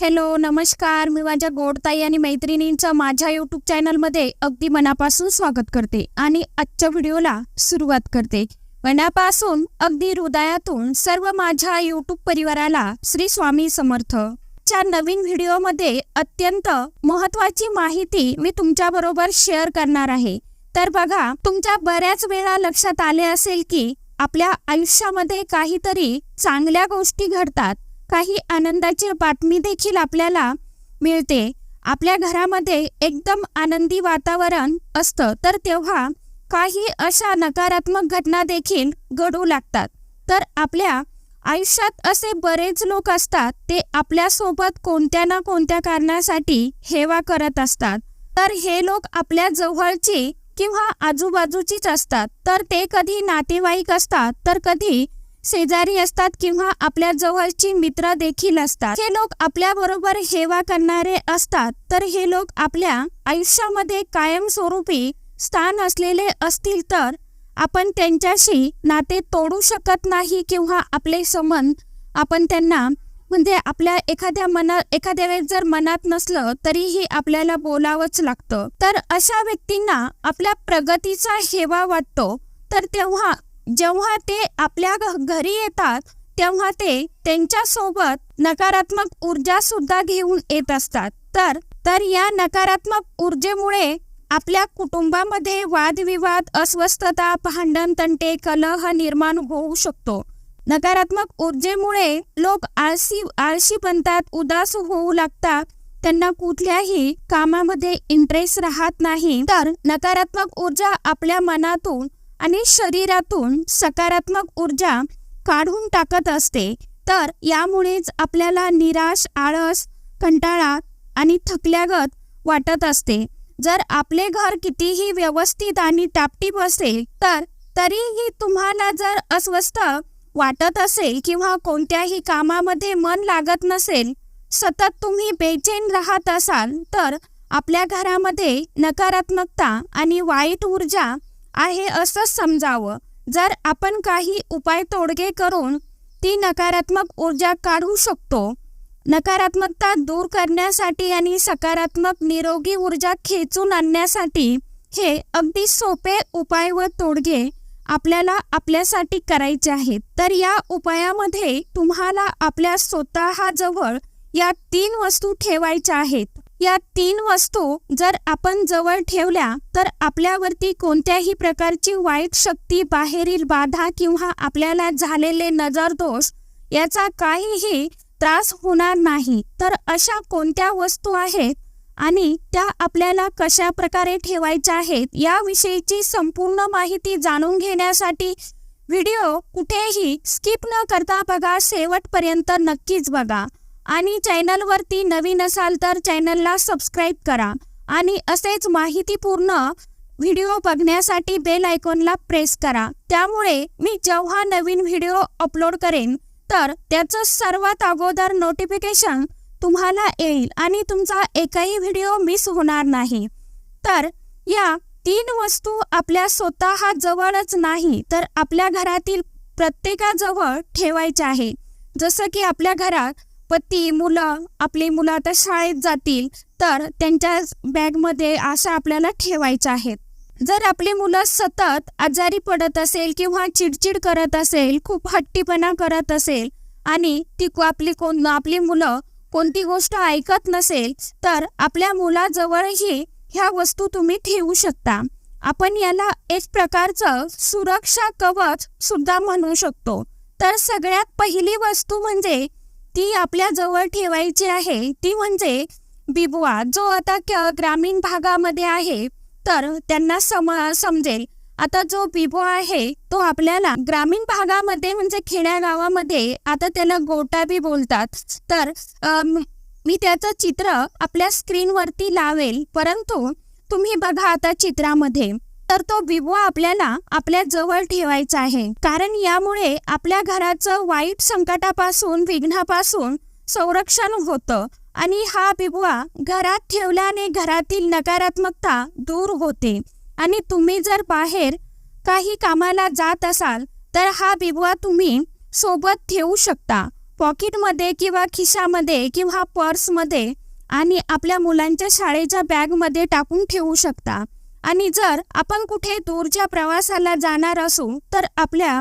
Hello नमस्कार. मी माझ्या गोडताई आणि मैत्रिणींचं माझ्या यूट्यूब चॅनलमध्ये अगदी मनापासून स्वागत करते आणि आजच्या व्हिडिओला सुरुवात करते. मनापासून अगदी हृदयातून सर्व माझ्या यूट्यूब परिवाराला श्री स्वामी समर्थ. च्या नवीन व्हिडिओमध्ये अत्यंत महत्वाची माहिती मी तुमच्या बरोबर शेअर करणार आहे. तर बघा तुमच्या बऱ्याच वेळा लक्षात आले असेल की आपल्या आयुष्यामध्ये काहीतरी चांगल्या गोष्टी घडतात. काही आनंदाची बातमी देखील आपल्याला मिळते. आपल्या घरामध्ये एकदम आनंदी वातावरण असतं तर तेव्हा काही अशा नकारात्मक घटना देखील घडू लागतात. तर आपल्या आयुष्यात असे बरेच लोक असतात ते आपल्यासोबत कोणत्या ना कोणत्या कारणासाठी हेवा करत असतात. तर हे लोक आपल्या जवळची किंवा आजूबाजूचीच असतात. तर ते कधी नातेवाईक असतात तर कधी शेजारी असतात किंवा आपल्या जवळची मित्र देखील असतात. हे लोक आपल्या बरोबर हेवा करणारे असतात. तर हे लोक आपल्या आयुष्यामध्ये कायमस्वरूपी स्थान असलेले असतील तर आपण त्यांच्याशी नाते तोडू शकत नाही किंवा आपले संबंध आपण त्यांना म्हणजे आपल्या एखाद्या मनात एखाद्या वेळेस जर मनात नसलं तरीही आपल्याला बोलावंच लागतं. तर अशा व्यक्तींना आपल्या प्रगतीचा हेवा वाटतो. तर तेव्हा जेव्हा ते आपल्या घरी येतात तेव्हा ते त्यांच्यासोबत नकारात्मक ऊर्जा सुद्धा घेऊन येत असतात. तर तर या नकारात्मक ऊर्जेमुळे आपल्या कुटुंबामध्ये वादविवाद अस्वस्थता भांडण तंटे कलह निर्माण होऊ शकतो. नकारात्मक ऊर्जेमुळे लोक आळशी आळशी बनतात उदास होऊ लागतात. त्यांना कुठल्याही कामामध्ये इंटरेस्ट राहत नाही. तर नकारात्मक ऊर्जा आपल्या मनातून आणि शरीरातून सकारात्मक ऊर्जा काढून टाकत असते. तर यामुळेच आपल्याला निराश आळस कंटाळा आणि थकल्यागत वाटत असते. जर आपले घर कितीही व्यवस्थित आणि टापटीप असेल तर तरीही तुम्हाला जर अस्वस्थ वाटत असेल किंवा कोणत्याही कामामध्ये मन लागत नसेल सतत तुम्ही बेचैन राहत असाल तर आपल्या घरामध्ये नकारात्मकता आणि वाईट ऊर्जा आहे असं समजावं. जर आपण काही उपाय तोडगे करून ती नकारात्मक ऊर्जा काढू शकतो. नकारात्मकता दूर करण्यासाठी आणि सकारात्मक निरोगी ऊर्जा खेचून आणण्यासाठी हे अगदी सोपे उपाय व तोडगे आपल्याला आपल्यासाठी करायचे आहेत. तर या उपायामध्ये तुम्हाला आपल्या स्वतःजवळ या तीन वस्तू ठेवायच्या आहेत. या तीन वस्तू जर आपण जवळ ठेवल्या तर आपल्यावरती कोणत्याही प्रकारची वाईट शक्ती बाहेरील बाधा किंवा आपल्याला झालेले नजरदोष याचा काहीही त्रास होणार नाही. तर अशा कोणत्या वस्तू आहेत आणि त्या आपल्याला कशा प्रकारे ठेवायच्या आहेत याविषयीची संपूर्ण माहिती जाणून घेण्यासाठी व्हिडिओ कुठेही स्किप न करता बघा. शेवटपर्यंत नक्कीच बघा. आणि चॅनलवरती नवीन असाल तर चॅनलला सबस्क्राईब करा. आणि असेच माहितीपूर्ण व्हिडिओ बघण्यासाठी बेल आयकॉनला प्रेस करा. त्यामुळे मी जेव्हा नवीन व्हिडिओ अपलोड करेन तर त्याचं सर्वात अगोदर नोटिफिकेशन तुम्हाला येईल आणि तुमचा एकही व्हिडिओ मिस होणार नाही. तर या तीन वस्तू आपल्या स्वतः जवळच नाही तर आपल्या घरातील प्रत्येकाजवळ ठेवायच्या आहे. जसं की आपल्या घरात पती मुलं आपली मुलं आता शाळेत जातील तर त्यांच्या बॅगमध्ये अशा आपल्याला ठेवायच्या आहेत. जर आपली मुलं सतत आजारी पडत असेल किंवा चिडचिड करत असेल खूप हट्टीपणा करत असेल आणि ती को- आपली कोण आपली मुलं कोणती गोष्ट ऐकत नसेल तर आपल्या मुलाजवळही ह्या वस्तू तुम्ही ठेवू शकता. आपण याला एक प्रकारचं सुरक्षा कवच सुद्धा म्हणू शकतो. तर सगळ्यात पहिली वस्तू म्हणजे ती आपल्या जवळ ठेवायची आहे. ती म्हणजे बिबवा जो आता ग्रामीण भागामध्ये आहे तर त्यांना सम समजेल. आता जो बिबो आहे तो आपल्याला ग्रामीण भागामध्ये म्हणजे खेड्यागावामध्ये आता त्याला गोटा बी बोलतात. तर मी त्याचं चित्र आपल्या स्क्रीनवरती लावेल. परंतु तुम्ही बघा आता चित्रामध्ये. तर तो बिबवा आपल्याला आपल्या जवळ ठेवायचा आहे. कारण यामुळे आपल्या घराचं वाईट संकटापासून विघ्नापासून संरक्षण होतं आणि हा बिबवा घरात ठेवल्याने घरातील नकारात्मकता दूर होते. आणि तुम्ही जर बाहेर काही कामाला जात असाल तर हा बिबवा तुम्ही सोबत ठेवू शकता. पॉकेटमध्ये किंवा खिशामध्ये किंवा पर्समध्ये आणि आपल्या मुलांच्या शाळेच्या बॅगमध्ये टाकून ठेवू शकता. आणि जर आपण कुठे दूरच्या प्रवासाला जाणार असू तर आपल्या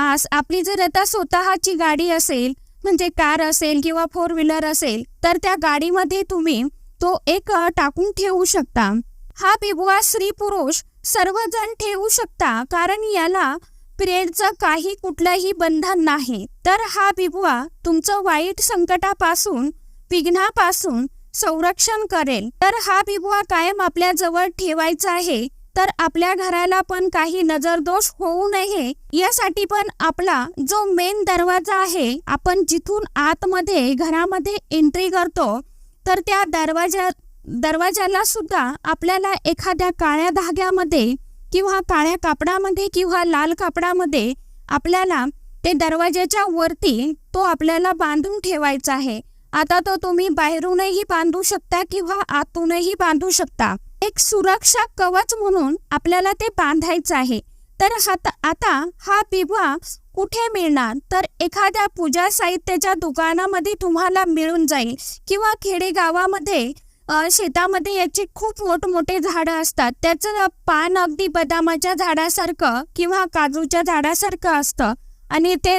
आस आपली जर आता स्वतःची गाडी असेल म्हणजे कार असेल किंवा फोर व्हीलर असेल तर त्या गाडीमध्ये तुम्ही तो एक टाकून ठेवू शकता. हा बिबुआ स्त्री पुरुष सर्वजण ठेवू शकता कारण याला पिरियडचं काही कुठलंही बंधन नाही. तर हा बिबुआ तुमचं वाईट संकटापासून विघ्नापासून संरक्षण करेल. तर हा बिबवा कायम आपल्या जवळ ठेवायचा आहे. तर आपल्या घराला पण काही नजरदोष होऊ नये. यासाठी पण आपला जो मेन दरवाजा आहे आपण जिथून आतमध्ये घरामध्ये एंट्री करतो तर त्या दरवाजा दरवाजाला सुद्धा आपल्याला एखाद्या काळ्या धाग्यामध्ये किंवा काळ्या कापडामध्ये किंवा लाल कापडामध्ये आपल्याला ते दरवाजाच्या वरती तो आपल्याला बांधून ठेवायचा आहे. आता तो तुम्ही बाहेरूनही बांधू शकता किंवा आतूनही बांधू शकता. एक सुरक्षा कवच म्हणून आपल्याला ते बांधायचं आहे. तर हात आता हा बिबा कुठे मिळणार? तर एखाद्या पूजा साहित्याच्या दुकानामध्ये तुम्हाला मिळून जाईल. किंवा खेडेगावामध्ये शेतामध्ये याची खूप मोठमोठे झाडं असतात. त्याचं पान अगदी बदामाच्या झाडासारखं किंवा काजूच्या झाडासारखं असतं. आणि ते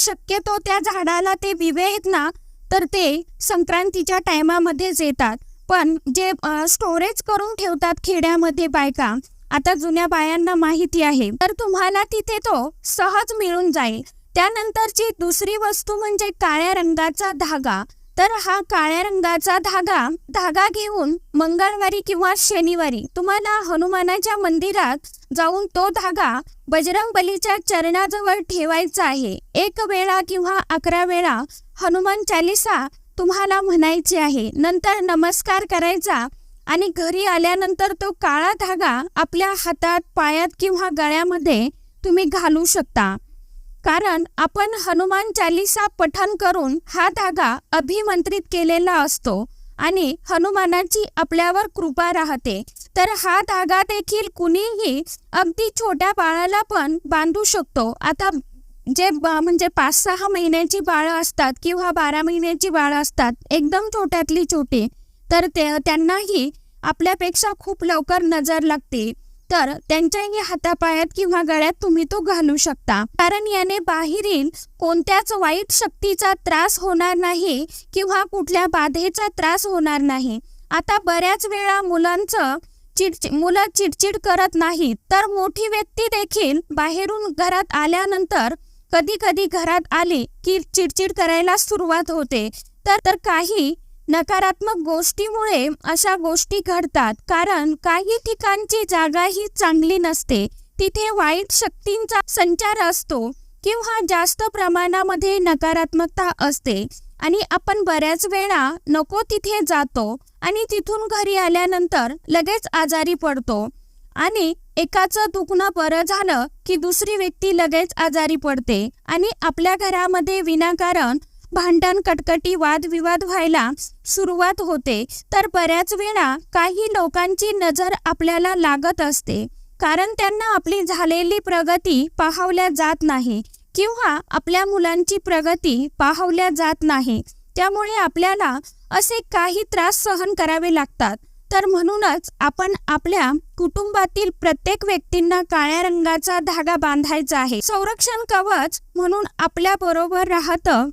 शक्यतो त्या झाडाला ते विवे ना तर ते संक्रांतीच्या टायमामध्येच येतात पण जे स्टोरेज करून ठेवतात खेड्यामध्ये बायका आता जुन्या बायांना माहिती आहे. तर तुम्हाला तिथे तो सहज मिळून जाईल. त्यानंतरची दुसरी वस्तू म्हणजे काळ्या रंगाचा धागा. तर हा काळ्या रंगाचा धागा धागा घेऊन मंगळवारी किंवा शनिवारी तुम्हाला हनुमानाच्या मंदिरात जाऊन तो धागा बजरंग बलीच्या चरणाजवळ ठेवायचा आहे. एक वेळा किंवा अकरा वेळा हनुमान चालिसा तुम्हाला म्हणायची आहे. नंतर नमस्कार करायचा आणि घरी आल्यानंतर तो काळा धागा आपल्या हातात पायात किंवा गळ्यामध्ये तुम्ही घालू शकता. कारण आपण हनुमान चालिसा पठन करून हा धागा अभिमंत्रित केलेला असतो आणि हनुमानाची आपल्यावर कृपा राहते. तर हा धागा देखील कुणीही अगदी छोट्या बाळाला पण बांधू शकतो. आता जे म्हणजे पाच सहा महिन्याची बाळं असतात किंवा बारा महिन्याची बाळं असतात एकदम छोट्यातली छोटी तर ते त्यांनाही आपल्यापेक्षा खूप लवकर नजर लागते. तर त्यांच्याही हातापायात किंवा गळ्यात तुम्ही तो घालू शकता. कारण याने बाहेरील कोणत्याच वाईट शक्तीचा त्रास होणार नाही किंवा कुठल्या बाधेचा त्रास होणार नाही. आता बऱ्याच वेळा मुलांचं चिडचिड मुलं चिडचिड करत नाहीत. तर मोठी व्यक्ती देखील बाहेरून घरात आल्यानंतर कधी कधी घरात आली की चिडचिड करायला सुरुवात होते. तर तर काही नकारात्मक गोष्टीमुळे अशा गोष्टी घडतात. कारण काही ठिकाणची जागा ही चांगली नसते. तिथे वाईट शक्तींचा संचार असतो किंवा जास्त प्रमाणामध्ये नकारात्मकता असते. आणि आपण बऱ्याच वेळा नको तिथे जातो आणि तिथून घरी आल्यानंतर लगेच आजारी पडतो. आणि एकाचं दुखणं बरं झालं की दुसरी व्यक्ती लगेच आजारी पडते आणि आपल्या घरामध्ये विनाकारण भांडण कटकटी वादविवाद व्हायला सुरुवात होते. तर बऱ्याच वेळा काही लोकांची नजर आपल्याला लागत असते. कारण त्यांना आपली झालेली प्रगती पाहवल्या जात नाही. किंवा आपल्या मुलांची प्रगती पाहवल्या जात नाही. त्यामुळे आपल्याला असे काही त्रास सहन करावे लागतात. तर म्हणूनच आपण आपल्या कुटुंबातील प्रत्येक व्यक्तींना काळ्या रंगाचा धागा बांधायचा आहे. संरक्षण कवच म्हणून आपल्या बरोबर राहतं.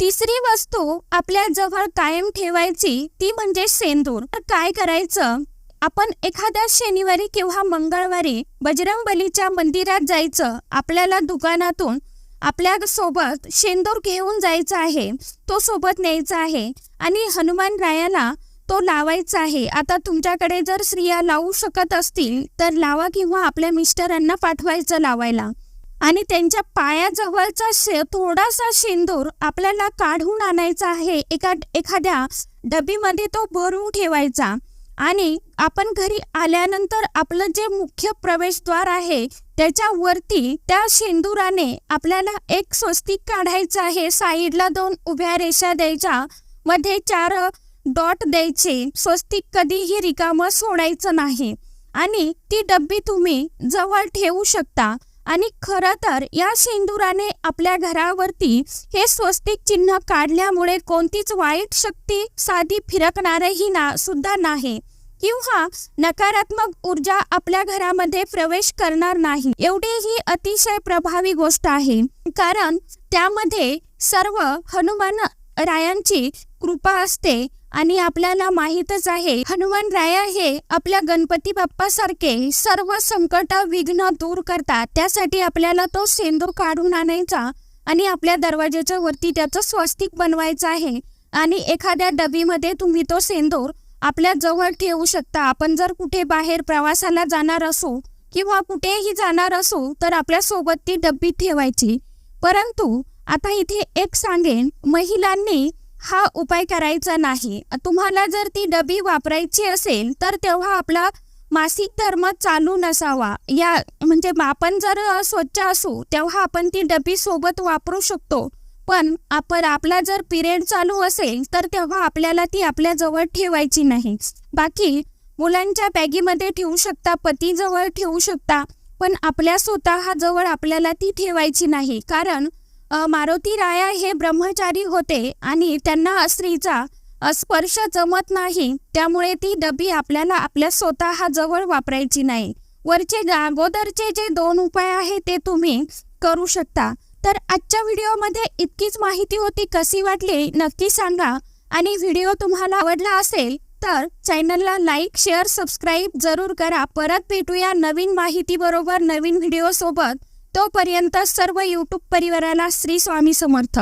तिसरी वस्तू आपल्या जवळ कायम ठेवायची ती म्हणजे सेंदूर. तर काय करायचं? आपण एखाद्या शनिवारी किंवा मंगळवारी बजरंग बलीच्या मंदिरात जायचं. आपल्याला दुकानातून आपल्यासोबत शेंदूर घेऊन जायचा आहे तो सोबत न्यायचा आहे आणि हनुमान रायाला तो लावायचा आहे. आता तुमच्याकडे जर स्त्रिया लावू शकत असतील तर लावा किंवा आपल्या मिस्टरांना पाठवायचं लावायला. आणि त्यांच्या पायाजवळचा शे थोडासा शेंदूर आपल्याला काढून आणायचा आहे. एका एखाद्या डबीमध्ये तो भरून ठेवायचा. आणि आपण घरी आल्यानंतर आपलं जे मुख्य प्रवेशद्वार आहे त्याच्यावरती त्या शेंदुराने आपल्याला एक स्वस्तिक काढायचं आहे. साईडला दोन उभ्या रेषा द्यायच्या. मध्ये चार डॉट द्यायचे. स्वस्तिक कधीही रिकामं सोडायचं नाही. आणि ती डब्बी तुम्ही जवळ ठेवू शकता. आणि खरं तर या शेंदुराने आपल्या घरावरती हे स्वस्तिक चिन्ह काढल्यामुळे कोणतीच वाईट शक्ती साधी फिरकणारही ना सुद्धा नाही. किंवा नकारात्मक ऊर्जा आपल्या घरामध्ये प्रवेश करणार नाही. एवढी ही अतिशय प्रभावी गोष्ट आहे. कारण त्यामध्ये सर्व हनुमान रायांची कृपा असते आणि आपल्याला माहीतच आहे. हनुमान राया हे आपल्या गणपती बाप्पा सारखे सर्व संकट विघ्न दूर करतात. त्यासाठी आपल्याला तो सेंदूर काढून आणायचा आणि आपल्या दरवाजाच्या वरती त्याचं स्वस्तिक बनवायचं आहे. आणि एखाद्या डबीमध्ये तुम्ही तो सेंदूर आपल्या जवळ ठेवू शकता. आपण जर कुठे बाहेर प्रवासाला जाणार असू किंवा कुठेही जाणार असू तर आपल्यासोबत ती डब्बी ठेवायची. परंतु आता इथे एक सांगेन महिलांनी हा उपाय करायचा नाही. तुम्हाला जर ती डबी वापरायची असेल तर तेव्हा आपला मासिक धर्म चालू नसावा. या म्हणजे आपण जर स्वच्छ असू तेव्हा आपण ती डबी सोबत वापरू शकतो. पण आपण आपला जर पिरियड चालू असेल तर तेव्हा आपल्याला ती आपल्या जवळ ठेवायची नाही. बाकी मुलांच्या बॅगीमध्ये ठेवू शकता पतीजवळ ठेवू शकता पण आपल्या स्वतः जवळ आपल्याला ती ठेवायची नाही. कारण मारुती राया हे ब्रह्मचारी होते आणि त्यांना स्त्रीचा स्पर्श जमत नाही. त्यामुळे ती डबी आपल्याला आपल्या स्वतः जवळ वापरायची नाही. वरचे अगोदरचे जे दोन उपाय आहेत ते तुम्ही करू शकता. तर आजच्या व्हिडिओमध्ये इतकीच माहिती होती कशी वाटली नक्की सांगा. आणि व्हिडिओ तुम्हाला आवडला असेल तर चॅनलला लाईक शेअर सबस्क्राईब जरूर करा. परत भेटूया नवीन माहितीबरोबर नवीन व्हिडिओसोबत. तोपर्यंत सर्व यूट्यूब परिवाराला श्री स्वामी समर्थ.